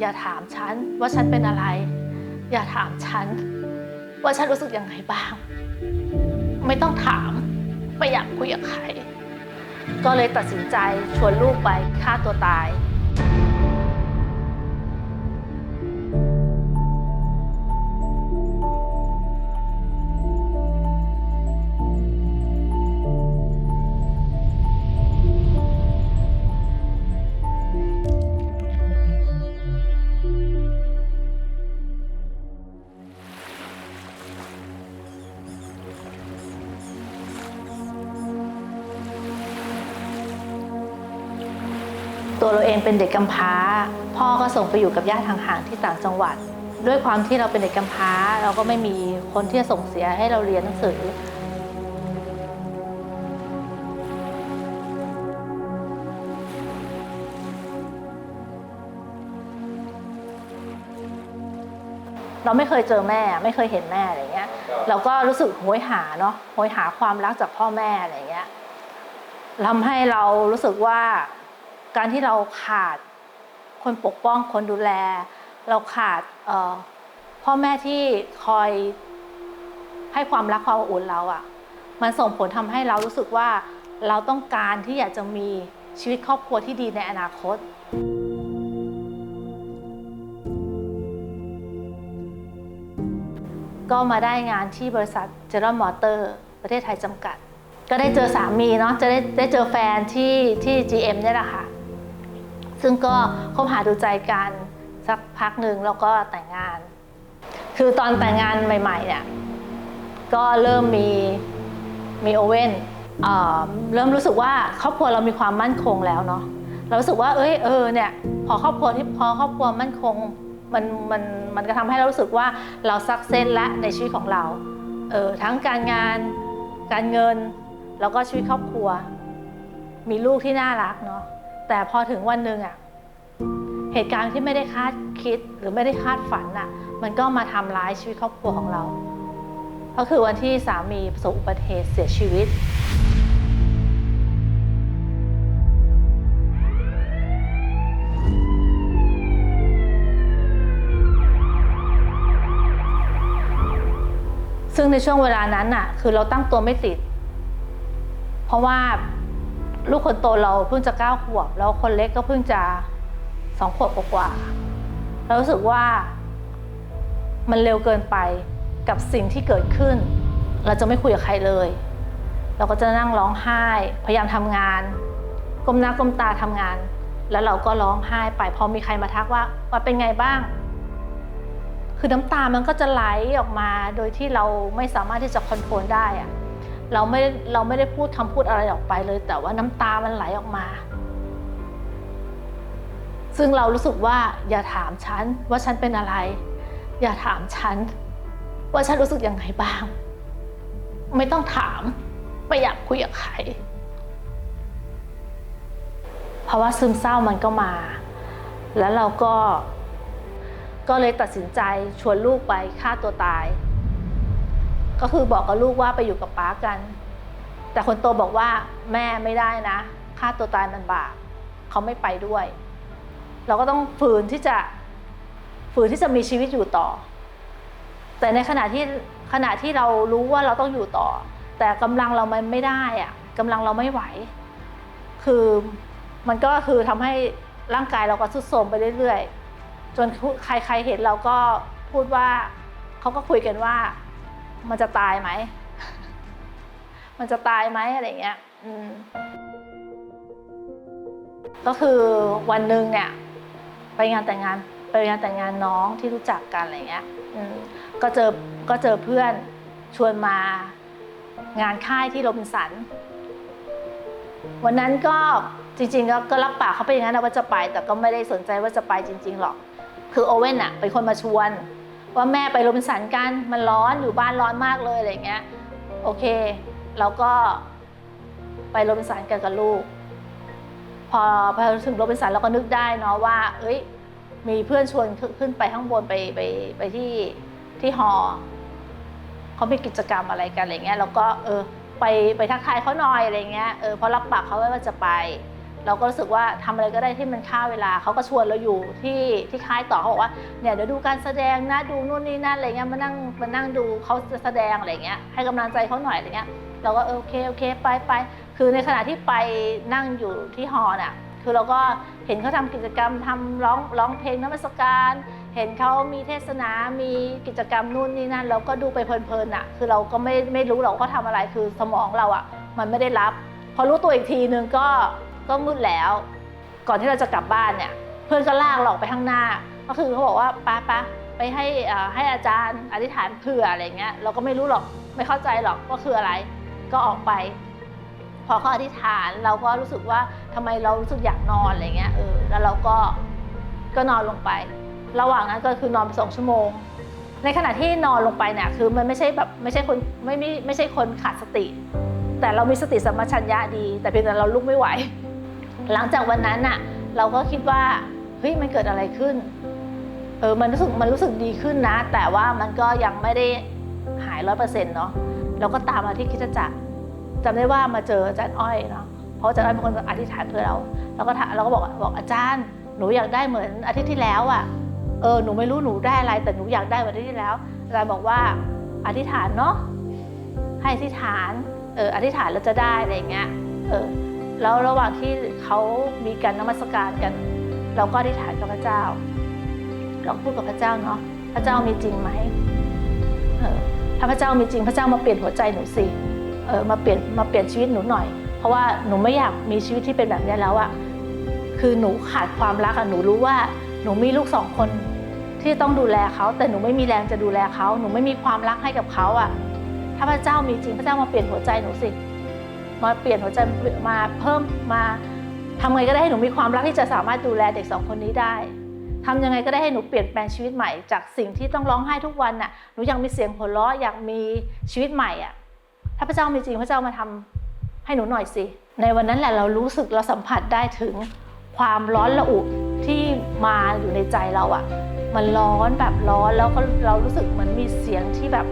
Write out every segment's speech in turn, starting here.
อย่าถามฉันว่าฉันเป็นอะไร อย่าถามฉันว่าฉันรู้สึกยังไงบ้าง ไม่ต้องถาม ไม่อยากคุยกับใคร ก็เลยตัดสินใจชวนลูกไปฆ่าตัวตาย ตัวเราเองเป็นเด็กกำพร้า พ่อก็ส่งไปอยู่กับญาติห่างๆที่ต่างจังหวัด ด้วยความที่เราเป็นเด็กกำพร้า เราก็ไม่มีคนที่จะส่งเสียให้เราเรียนหนังสือ เราไม่เคยเจอแม่ไม่เคยเห็นแม่อะไรเงี้ย เราก็รู้สึกโหยหาเนาะโหยหาความรักจากพ่อแม่อะไรเงี้ยทำให้เรารู้สึกว่า การที่เราขาดคนปกป้องคนดูแล เราขาดพ่อแม่ที่คอยให้ความรักความอบอุ่นเราอะ่ะ มันส่งผลทำให้เรารู้สึกว่าเราต้องการที่อยากจะมีชีวิตครอบครัวที่ดีในอนาคต ก็มาได้งานที่บริษัท General Motor ประเทศไทยจำกัด ก็ได้เจอสามีเนาะจะได้ได้เจอแฟนที่ที่ GM เนี่ยแหละค่ะ ซึ่งก็คบหาดูใจกันสักพักหนึ่งแล้วก็แต่งงาน คือตอนแต่งงานใหม่ๆเนี่ยก็เริ่มมีมีโอเว่นเริ่มรู้สึกว่าครอบครัวเรามีความมั่นคงแล้วเนาะเรารู้สึกว่าเอ้ยเออเนี่ยพอครอบครัวที่พอครอบครัวมั่นคงมันมันมันก็ทำให้เรารู้สึกว่าเราซักเซนและในชีวิตของเราเออทั้งการงานการเงิน แล้วก็ชีวิตครอบครัว มีลูกที่น่ารักเนาะ แต่พอถึงวันหนึ่งอะเหตุการณ์ที่ไม่ได้คาดคิดหรือไม่ได้คาดฝันอะมันก็มาทำร้ายชีวิตครอบครัวของเรา ก็คือวันที่สามีประสบอุบัติเหตุเสียชีวิตซึ่งในช่วงเวลานั้นน่ะ คือเราตั้งตัวไม่ติด เพราะว่า ลูกคนโตเราเพิ่งจะเก้าขวบ แล้วคนเล็กก็เพิ่งจะสองขวบกว่าๆเรารู้สึกว่ามันเร็วเกินไปกับสิ่งที่เกิดขึ้น เราจะไม่คุยกับใครเลย เราก็จะนั่งร้องไห้ พยายามทำงานก้มหน้าก้มตาทำงาน แล้วเราก็ร้องไห้ไปพอมีใครมาทักว่าว่าเป็นไงบ้าง คือน้ำตามันก็จะไหลออกมาโดยที่เราไม่สามารถที่จะคอนโทรลได้อะ เราไม่เราไม่ได้พูดคำพูดอะไรออกไปเลย แต่ว่าน้ำตามันไหลออกมา ซึ่งเรารู้สึกว่า อย่าถามฉันว่าฉันเป็นอะไร อย่าถามฉันว่าฉันรู้สึกยังไงบ้าง ไม่ต้องถามไม่อยากคุยกับใครเพราะว่าซึมเศร้ามันก็มา แล้วเราก็ก็เลยตัดสินใจชวนลูกไปฆ่าตัวตาย ก็คือบอกกับลูกว่าไปอยู่กับป้ากัน แต่คนโตบอกว่าแม่ไม่ได้นะฆ่าตัวตายมันบาปเขาไม่ไปด้วย เราก็ต้องฝืนที่จะฝืนที่จะมีชีวิตอยู่ต่อ แต่ในขณะที่ขณะที่เรารู้ว่าเราต้องอยู่ต่อ แต่กำลังเรามันไม่ได้อะกำลังเราไม่ไหว คือมันก็คือทำให้ร่างกายเราก็ทรุดโทรมไปเรื่อยๆ จนใครๆเห็นเราก็พูดว่าเขาก็คุยกันว่า มันจะตายไหม มันจะตายไหมอะไรเงี้ยอืมก็คือวันหนึ่งเนี่ย ไปงานแต่งงานไปงานแต่งงานน้องที่รู้จักกันอะไรเงี้ยก็เจอก็เจอเพื่อนชวนมางานค่ายที่โรบินสัน วันนั้นก็จริงๆก็ก็รับปากเขาไปอย่างนั้นนะว่าจะไป แต่ก็ไม่ได้สนใจว่าจะไปจริง ๆ หรอก คือโอเว่นอะเป็นคนมาชวน ว่าแม่ไปโรบินสันกันมันร้อนอยู่บ้านร้อนมากเลยอะไรเงี้ยโอเคเราก็ไปโรบินสันกันกับลูก พอพอถึงโรบินสันเราก็นึกได้เนาะว่า เอ้ย มีเพื่อนชวนขึ้นไปข้างบนไปไปไปที่ที่หอเขามีกิจกรรมอะไรกันอะไรเงี้ยเราก็เออไปไปทักทายเขาหน่อยอะไรเงี้ยเออเพราะรับปากเขาไว้ว่าจะไป เราก็รู้สึกว่าทำอะไรก็ได้ที่มันฆ่าเวลาเขาก็ชวนเราอยู่ที่ที่ค่ายต่อเขาบอกว่าเนี่ยเดี๋ยวดูการแสดงนะดูนู่นนี่นั่นอะไรเงี้ยมานั่งมานั่งดูเขาจะแสดงอะไรเงี้ยให้กำลังใจเขาหน่อยอะไรเงี้ยเราก็โอเคโอเคไปไปคือในขณะที่ไปนั่งอยู่ที่หอน่ะคือเราก็เห็นเขาทำกิจกรรมทำร้องร้องเพลงนมัสการ เห็นเขามีเทศนา มีกิจกรรมนู่นนี่นั่นเราก็ดูไปเพลินๆอะ คือเราก็ไม่ไม่รู้หรอกเขาทำอะไรคือสมองเราอะ มันไม่ได้รับ พอรู้ตัวอีกทีนึงก็ ก็มืดแล้ว ก่อนที่เราจะกลับบ้านเนี่ย เพื่อนก็ลากเราออกไปข้างหน้า ก็คือเขาบอกว่าป้าป้าไปให้ให้อาจารย์อธิษฐานเผื่ออะไรเงี้ย เราก็ไม่รู้หรอกไม่เข้าใจหรอกว่าคืออะไร ก็ออกไป พอเขาอธิษฐานเราก็รู้สึกว่าทำไมเรารู้สึกอยากนอนอะไรเงี้ยเออแล้วเราก็ก็นอนลงไป ระหว่างนั้นก็คือนอนไปสองชั่วโมง ในขณะที่นอนลงไปเนี่ยคือมันไม่ใช่แบบไม่ใช่คนไม่ไม่ไม่ใช่คนขาดสติ แต่เรามีสติสัมปชัญญะดี แต่เพียงแต่เราลุกไม่ไหว หลังจากวันนั้นน่ะเราก็คิดว่าเฮ้ยมันเกิดอะไรขึ้นเออมันรู้สึกมันรู้สึกดีขึ้นนะ แต่ว่ามันก็ยังไม่ได้หายร้อยเปอร์เซ็นต์เนาะเราก็ตามมาที่คิดจักรจำได้ว่ามาเจออาจารย์อ้อยเนาะเพราะอาจารย์อ้อยเป็นคนอธิษฐานเพื่อเราเราก็ถามเราก็บอกบอกอาจารย์ หนูอยากได้เหมือนอาทิตย์ที่แล้วอะเออหนูไม่รู้หนูได้อะไร แต่หนูอยากได้เหมือนอาทิตย์ที่แล้วอาจารย์บอกว่าอธิษฐานเนาะให้อธิษฐานเอออธิษฐานแล้วจะได้อะไรอย่างเงี้ยเออ แล้วระหว่างที่เขามีการนมัสการกัน เราก็อธิษฐานกับพระเจ้า เราพูดกับพระเจ้าเนาะพระเจ้ามีจริงไหมเออถ้าพระเจ้ามีจริงพระเจ้ามาเปลี่ยนหัวใจหนูสิเออมาเปลี่ยนมาเปลี่ยนชีวิตหนูหน่อย เพราะว่าหนูไม่อยากมีชีวิตที่เป็นแบบนี้แล้วอะคือหนูขาดความรักอะหนูรู้ว่าหนูมีลูกสองคนที่ต้องดูแลเขา แต่หนูไม่มีแรงจะดูแลเขา หนูไม่มีความรักให้กับเขาอะถ้าพระเจ้ามีจริงพระเจ้ามาเปลี่ยนหัวใจหนูสิ มาเปลี่ยนหัวใจมาเพิ่มมาทำไงก็ได้ให้หนูมีความรักที่จะสามารถดูแลเด็กสองคนนี้ได้ทำยังไงก็ได้ให้หนูเปลี่ยนแปลงชีวิตใหม่ จากสิ่งที่ต้องร้องไห้ทุกวันน่ะหนูอยากมีเสียงหัวเราะอยากมีชีวิตใหม่อะถ้าพระเจ้ามีจริงพระเจ้ามาทำให้หนูหน่อยสิในวันนั้นแหละเรารู้สึกเราสัมผัสได้ถึงความร้อนระอุที่มาอยู่ในใจเราอะ มันร้อนแบบร้อนแล้วก็เรารู้สึกเหมือนมีเสียงที่แบบ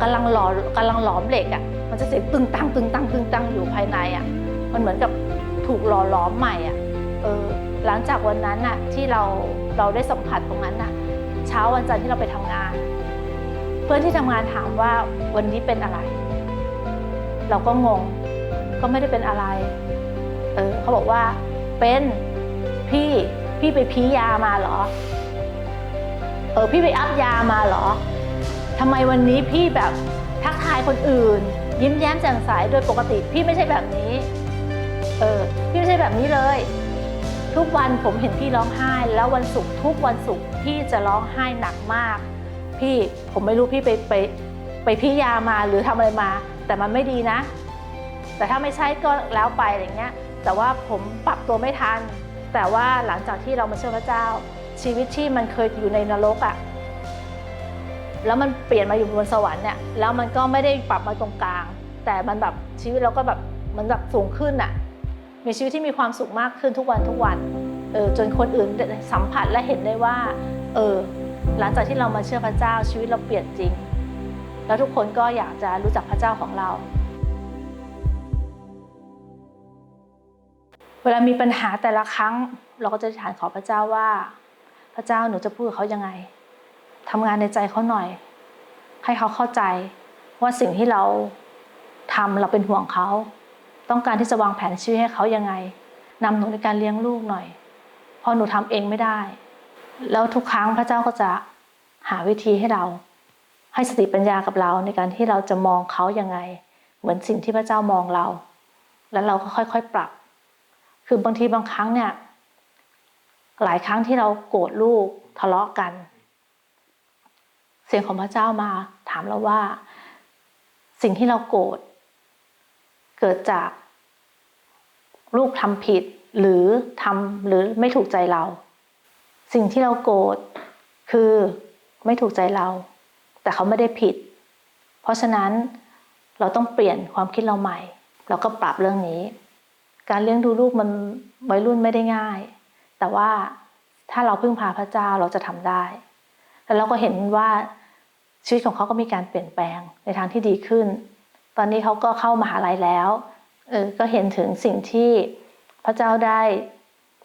กำลังหลอมกำลังหลอมเหล็กอะ มันจะเสียงตึงตังตึงตังตึงตังอยู่ภายในอะมันเหมือนกับถูกหล่อหลอมใหม่อะเออหลังจากวันนั้นน่ะที่เราเราได้สัมผัสตรงนั้นน่ะ เช้าวันจันทร์ที่เราไปทำงาน เพื่อนที่ทำงานถามว่าวันนี้เป็นอะไร เราก็งงก็ไม่ได้เป็นอะไร เออเขาบอกว่าเป็นพี่พี่ไปพียามาเหรอ เออพี่ไปอัพยามาเหรอทำไมวันนี้พี่แบบทักทายคนอื่น ยิ้มแย้มแจ่มใสโดยปกติ พี่ไม่ใช่แบบนี้ เออ พี่ไม่ใช่แบบนี้เลย ทุกวันผมเห็นพี่ร้องไห้ แล้ววันศุกร์ทุกวันศุกร์พี่จะร้องไห้หนักมาก พี่ผมไม่รู้พี่ไปไปไปพี่ยามาหรือทำอะไรมา แต่มันไม่ดีนะ แต่ถ้าไม่ใช่ก็แล้วไปอะไรเงี้ย แต่ว่าผมปรับตัวไม่ทัน แต่ว่าหลังจากที่เรามาเชื่อพระเจ้า ชีวิตที่มันเคยอยู่ในนรกอะ่ะ แล้วมันเปลี่ยนมาอยู่บนสวรรค์เนี่ยแล้วมันก็ไม่ได้ปรับมาตรงกลาง แต่มันแบบชีวิตเราก็แบบมันแบบสูงขึ้นอะ่ะมีชีวิตที่มีความสุขมากขึ้นทุกวันทุกวันเออจนคนอื่นสัมผัสและเห็นได้ว่าเออหลังจากที่เรามาเชื่อพระเจ้าชีวิตเราเปลี่ยนจริง แล้วทุกคนก็อยากจะรู้จักพระเจ้าของเรา เวลามีปัญหาแต่ละครั้ง เราก็จะอธิษฐานขอพระเจ้าว่า พระเจ้าหนูจะพูดกับเขายังไง ทำงานในใจเขาหน่อย ให้เขาเข้าใจว่าสิ่งที่เราทำเราเป็นห่วงเขา ต้องการที่จะวางแผนชีวิตให้เขายังไงนำหนูในการเลี้ยงลูกหน่อยเพราะหนูทำเองไม่ได้ แล้วทุกครั้งพระเจ้าก็จะหาวิธีให้เรา ให้สติปัญญากับเราในการที่เราจะมองเขายังไง เหมือนสิ่งที่พระเจ้ามองเรา แล้วเราก็ค่อยๆปรับ คือบางทีบางครั้งเนี่ยหลายครั้งที่เราโกรธลูกทะเลาะกัน สียงของพระเจ้ามาถามเราว่า สิ่งที่เราโกรธเกิดจากลูกทำผิดหรือทำหรือไม่ถูกใจเรา สิ่งที่เราโกรธคือไม่ถูกใจเรา แต่เขาไม่ได้ผิด เพราะฉะนั้นเราต้องเปลี่ยนความคิดเราใหม่ เราก็ปรับเรื่องนี้ การเลี้ยงดูลูกมันวัยรุ่นไม่ได้ง่าย แต่ว่าถ้าเราพึ่งพาพระเจ้าเราจะทำได้ แล้วเราก็เห็นว่า ชีวิตของเขาก็มีการเปลี่ยนแปลงในทางที่ดีขึ้น ตอนนี้เขาก็เข้ามาหาลัยแล้วเออก็เห็นถึงสิ่งที่พระเจ้าได้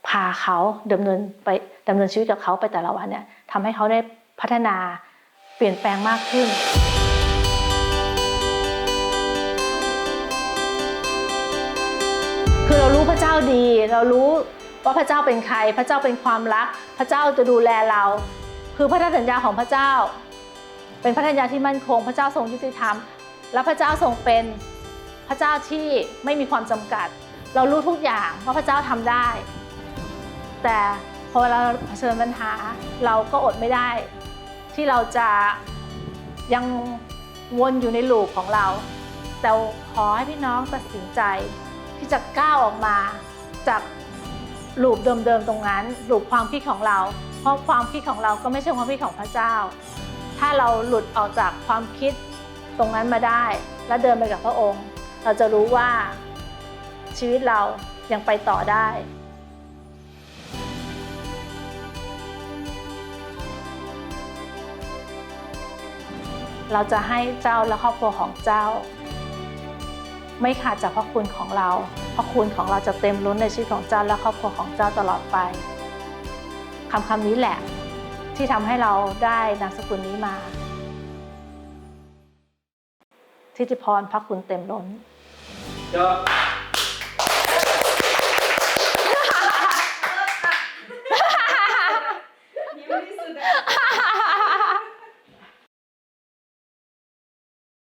พาเขาดำเนินไปดำเนินชีวิตกับเขาไปแต่ละวันเนี่ยทำให้เขาได้พัฒนาเปลี่ยนแปลงมากขึ้น คือเรารู้พระเจ้าดี เรารู้ว่าพระเจ้าเป็นใคร พระเจ้าเป็นความรัก พระเจ้าจะดูแลเรา คือพระสัญญาของพระเจ้า เป็นพระสัญญาที่มั่นคง พระเจ้าทรงยุติธรรม และพระเจ้าทรงเป็นพระเจ้าที่ไม่มีความจำกัด เรารู้ทุกอย่างว่าพระเจ้าทำได้ แต่พอเราเผชิญปัญหาเราก็อดไม่ได้ ที่เราจะยังวนอยู่ในลูปของเรา แต่ขอให้พี่น้องตัดสินใจ ที่จะก้าวออกมาจากลูปเดิมๆตรงนั้นลูปความคิดของเรา เพราะความคิดของเราก็ไม่ใช่ความคิดของพระเจ้า ถ้าเราหลุดออกจากความคิดตรงนั้นมาได้ และเดินไปกับพระองค์ เราจะรู้ว่าชีวิตเรายังไปต่อได้เราจะให้เจ้าและครอบครัวของเจ้า ไม่ขาดจากพระคุณของเรา พระคุณของเราจะเต็มล้นในชีวิตของเจ้าและครอบครัวของเจ้าตลอดไปคำคำนี้แหละ ที่ทำให้เราได้นามสกุลนี้มา ทิติพรพักคุณเต็มล้น ก็